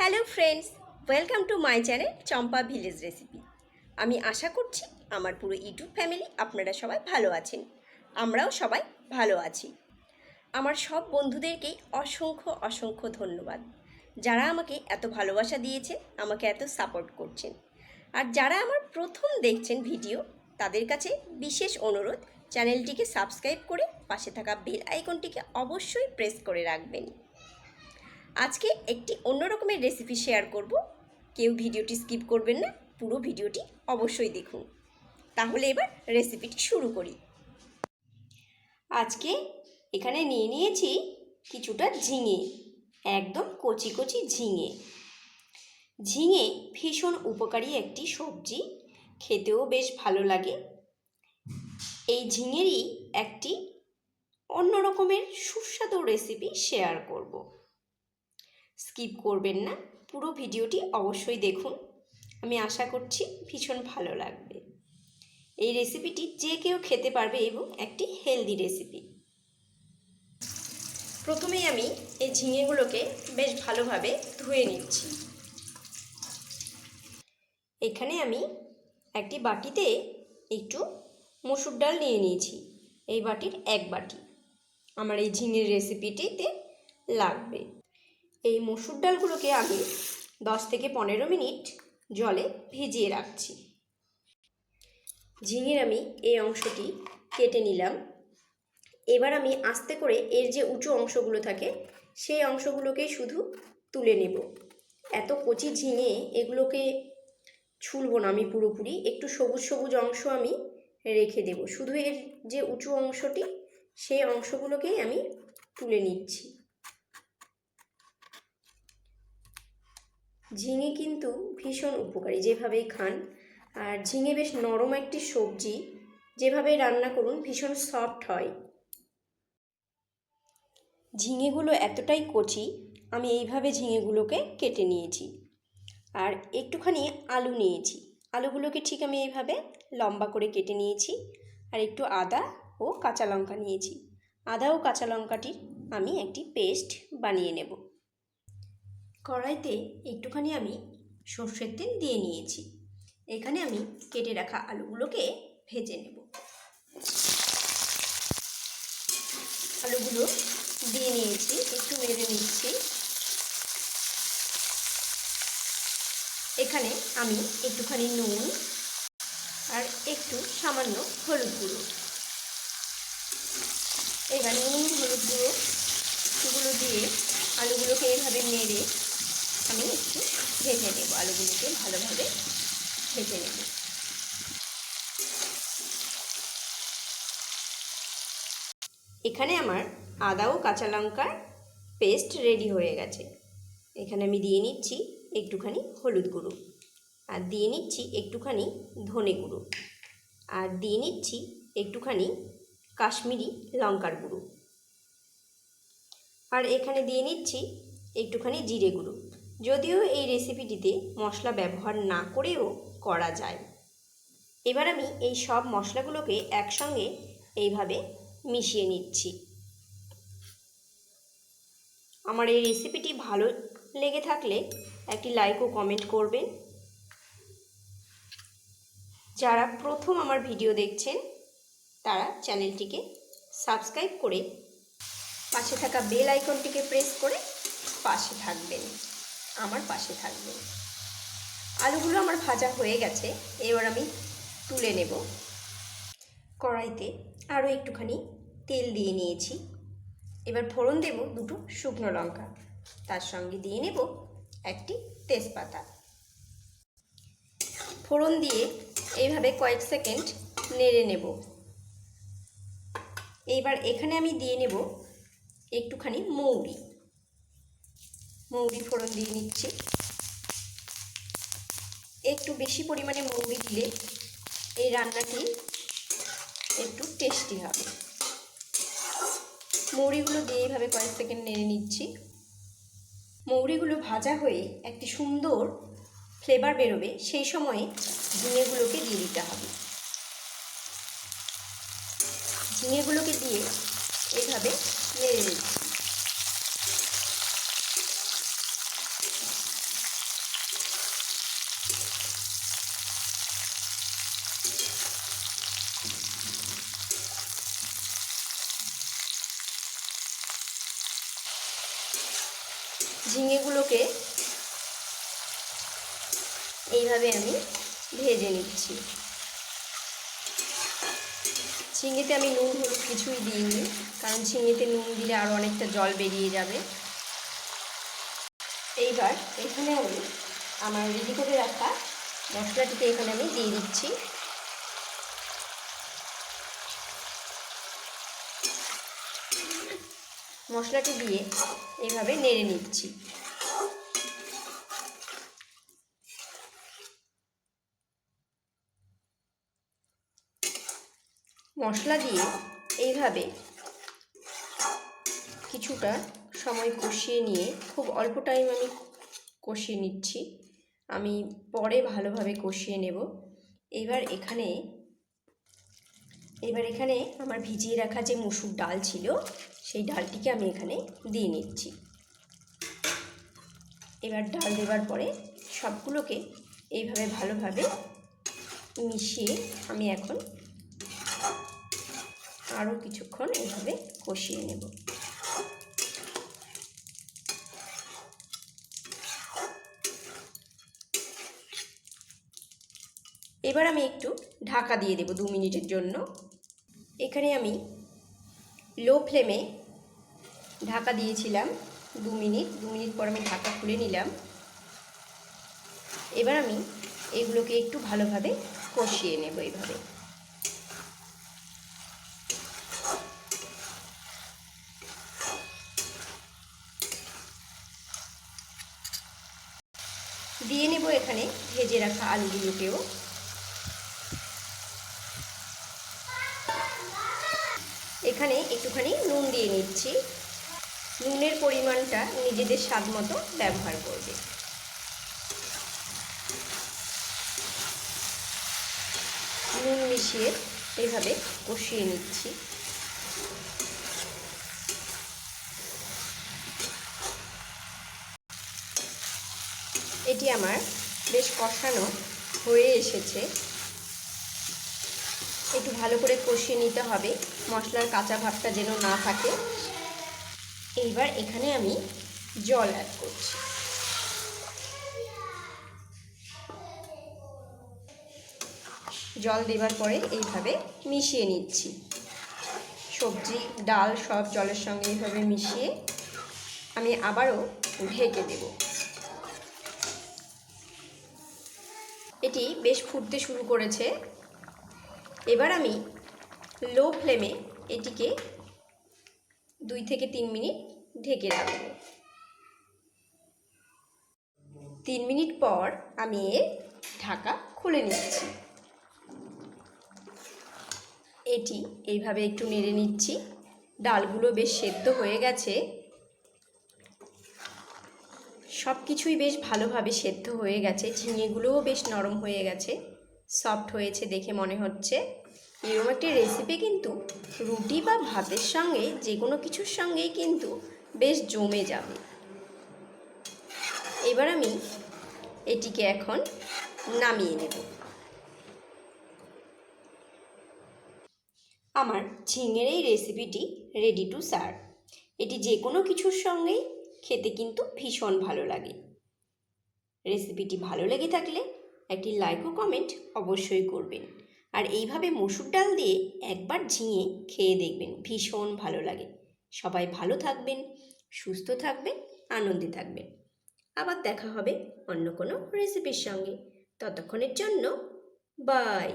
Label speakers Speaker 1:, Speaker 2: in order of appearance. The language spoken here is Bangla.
Speaker 1: Hello friends, welcome to my channel Champa village recipe. আমি আশা করছি আমার পুরো ইউটিউব ফ্যামিলি আপনারা সবাই ভালো আছেন। আমরাও সবাই ভালো আছি। আমার সব বন্ধুদেরকেই অসংখ্য অসংখ্য ধন্যবাদ। যারা আমাকে এত ভালোবাসা দিয়েছে, আমাকে এত সাপোর্ট করছেন। আর যারা আমার প্রথম দেখছেন ভিডিও, তাদের কাছে বিশেষ অনুরোধ, চ্যানেলটিকে সাবস্ক্রাইব করে পাশে থাকা বেল আইকনটিকে অবশ্যই প্রেস করে রাখবেন। আজকে একটি অন্য রকমের রেসিপি শেয়ার করব। কেউ ভিডিওটি স্কিপ করবেন না, পুরো ভিডিওটি অবশ্যই দেখুন। তাহলে এবার রেসিপিটি শুরু করি। আজকে এখানে নিয়ে নিয়েছি কিছুটা ঝিঙে, একদম কচি কচি ঝিঙে। ঝিঙে ভীষণ উপকারী একটি সবজি, খেতেও বেশ ভালো লাগে। এই ঝিঙেরই একটি অন্য রকমের সুস্বাদু রেসিপি শেয়ার করব। স্কিপ করবেন না। পুরো ভিডিওটি অবশ্যই দেখুন। আমি আশা করছি ভীষণ ভালো লাগবে। এই রেসিপিটি যে কেউ খেতে পারবে এবং একটি হেলদি রেসিপি প্রথমেই আমি এই ঝিঙেগুলোকে বেশ ভালোভাবে ধুয়ে নিচ্ছি। এখানে আমি একটি বাটিতে একটু মসুর ডাল নিয়ে নিয়েছি। এই বাটির এক বাটি। আমার এই ঝিঙের রেসিপিটিতে লাগবে। এই মসুর ডালগুলোকে আমি দশ থেকে পনেরো মিনিট জলে ভিজিয়ে রাখছি। ঝিঙের আমি এই অংশটি কেটে নিলাম। এবার আমি আস্তে করে এর যে উঁচু অংশগুলো থাকে, সেই অংশগুলোকেই শুধু তুলে নেব। এত কচি ঝিঙে এগুলোকে ছুলব না আমি পুরোপুরি, একটু সবুজ সবুজ অংশ আমি রেখে দেব। শুধু এর যে উঁচু অংশটি, সেই অংশগুলোকেই আমি তুলে নিচ্ছি। ঝিঙে কিন্তু ভীষণ উপকারী, যেভাবেই খান। আর ঝিঙে বেশ নরম একটি সবজি যেভাবে রান্না করুন, ভীষণ সফট হয়। ঝিঙেগুলো এতটাই কচি, আমি এইভাবে ঝিঙেগুলোকে কেটে নিয়েছি। আর একটুখানি আলু নিয়েছি। আলুগুলোকে ঠিক আমি এইভাবে লম্বা করে কেটে নিয়েছি। আর একটু আদা ও কাঁচা লঙ্কা নিয়েছি। আদা ও কাঁচা লঙ্কাটির আমি একটি পেস্ট বানিয়ে নেব। কড়াইতে একটুখানি আমি সর্ষের তেল দিয়ে নিয়েছি। এখানে আমি কেটে রাখা আলুগুলোকে ভেজে নেব। আলুগুলো দিয়ে নিয়েছি, একটু মেরে নিচ্ছি। এখানে আমি একটুখানি নুন আর একটু সামান্য হলুদ গুঁড়ো। এবার নুন, হলুদ গুঁড়ো গুলো দিয়ে আলুগুলোকে এভাবে নেড়ে আমি একটু ভেজে নেব আলুগুলোকে ভালোভাবে ভেজে নেব। এখানে আমার আদা ও কাঁচা লঙ্কার পেস্ট রেডি হয়ে গেছে। এখানে আমি দিয়ে নিচ্ছি একটুখানি হলুদ গুঁড়ো আর দিয়ে নিচ্ছি একটুখানি ধনে গুঁড়ো আর দিয়ে নিচ্ছি একটুখানি কাশ্মীরি লঙ্কার গুঁড়ো। আর এখানে দিয়ে নিচ্ছি একটুখানি জিরে গুঁড়ো। যদিও এই রেসিপিটিতে মশলা ব্যবহার না করেও করা যায়। এবার আমি এই সব মশলাগুলোকে একসঙ্গে এইভাবে মিশিয়ে নিচ্ছি। আমার এই রেসিপিটি ভালো লেগে থাকলে একটি লাইক ও কমেন্ট করবেন। যারা প্রথম আমার ভিডিও দেখছেন, তারা চ্যানেলটিকে সাবস্ক্রাইব করে পাশে থাকা বেল আইকনটিকে প্রেস করে পাশে থাকবেন। আমার পাশে থাকবে। আলুগুলো আমার ভাজা হয়ে গেছে, এবার আমি তুলে নেব। কড়াইতে আরও একটুখানি তেল দিয়ে নিয়েছি। এবার ফোড়ন দেব দুটো শুকনো লঙ্কা। তার সঙ্গে দিয়ে নেব একটি তেজপাতা। ফোড়ন দিয়ে এইভাবে কয়েক সেকেন্ড নেড়ে নেব। এইবার এখানে আমি দিয়ে নেব একটুখানি মৌরি। মৌরি ফোড়ন দিয়ে নিচ্ছি। একটু বেশি পরিমাণে মৌরি দিলে এই রান্নাটি একটু টেস্টি হবে। মৌরিগুলো দিয়ে এইভাবে কয়েক সেকেন্ড নেড়ে নিচ্ছি। মৌরিগুলো ভাজা হয়ে একটি সুন্দর ফ্লেভার বেরোবে, সেই সময়ে ঝিঙেগুলোকে দিয়ে দিতে হবে। ঝিঙেগুলোকে দিয়ে এইভাবে নেড়ে নিচ্ছি। ঝিঙেগুলোকে এইভাবে আমি ভেজে নিচ্ছি। ঝিঙেতে আমি নুন, হলুদ কিছুই দিইনি, কারণ ঝিঙেতে নুন দিলে আরও অনেকটা জল বেরিয়ে যাবে। এইবার এখানে আমি আমার রেডি করে রাখা মশলাটিকে এখানে আমি দিয়ে দিচ্ছি। মশলাটি দিয়ে এইভাবে নেড়ে নিচ্ছি। মশলা দিয়ে এইভাবে কিছুটা সময় কষিয়ে নিয়ে, খুব অল্প টাইম আমি কষিয়ে নিচ্ছি। আমি পরে ভালোভাবে কষিয়ে নেব। এবার এখানে এবার এখানে আমার ভিজিয়ে রাখা যে মুসুর ডাল ছিল সেই ডালটিকে আমি এখানে দিয়ে নিচ্ছি। এবার ডাল দেওয়ার পরে সবগুলোকে এইভাবে ভালোভাবে মিশিয়ে আমি এখন আরও কিছুক্ষণ এইভাবে কষিয়ে নেব। এবার আমি একটু ঢাকা দিয়ে দেব দু মিনিটের জন্য। এখানে আমি লো ফ্লেমে ঢাকা দিয়েছিলাম দু মিনিট দু মিনিট পর আমি ঢাকা খুলে নিলাম। এবার আমি এগুলোকে একটু ভালোভাবে কষিয়ে নেব এইভাবে দিয়ে নেব এখানে ভেজে রাখা আলুগুলোকেও। এখানে একটুখানি নুন দিয়ে নিচ্ছি। নুনের পরিমাণটা নিজেদের স্বাদ মতো ব্যবহার করবে। নুন মিশিয়ে এইভাবে কষিয়ে নিচ্ছি। এটি আমার বেশ কষানো হয়ে এসেছে। একটু ভালো করে কষিয়ে নিতে হবে। মশলার কাঁচা ভাবটা যেন না থাকে। এইবার এখানে আমি জল অ্যাড করছি। জল দেবার পরে এইভাবে মিশিয়ে নিচ্ছি। সবজি, ডাল সব জলের সঙ্গে এইভাবে মিশিয়ে আমি আবারও ঢেকে দেব। এটি বেশ ফুটতে শুরু করেছে। এবার আমি লো ফ্লেমে এটিকে দুই থেকে তিন মিনিট ঢেকে রাখব। তিন মিনিট পর আমি এর ঢাকা খুলে নিচ্ছি। এটি এইভাবে একটু নেড়ে নিচ্ছি। ডালগুলো বেশ সেদ্ধ হয়ে গেছে। সব কিছুই বেশ ভালোভাবে সেদ্ধ হয়ে গেছে। ঝিঙেগুলোও বেশ নরম হয়ে গেছে। সফট হয়েছে দেখে মনে হচ্ছে। এরকম একটি রেসিপি কিন্তু রুটি বা ভাতের সঙ্গে যে কোনো কিছুর সঙ্গেই কিন্তু বেশ জমে যাবে। এবার আমি এটিকে এখন নামিয়ে নেব। আমার ঝিঙের এই রেসিপিটি রেডি টু সার্ভ এটি যে কোনো কিছুর সঙ্গেই খেতে কিন্তু ভীষণ ভালো লাগে। রেসিপিটি ভালো লেগে থাকলে একটি লাইক ও কমেন্ট অবশ্যই করবেন। আর এইভাবে মসুর ডাল দিয়ে একবার ঝিঙে খেয়ে দেখবেন, ভীষণ ভালো লাগে। সবাই ভালো থাকবেন, সুস্থ থাকবেন, আনন্দে থাকবেন। আবার দেখা হবে অন্য কোনো রেসিপির সঙ্গে। ততক্ষণের জন্য বাই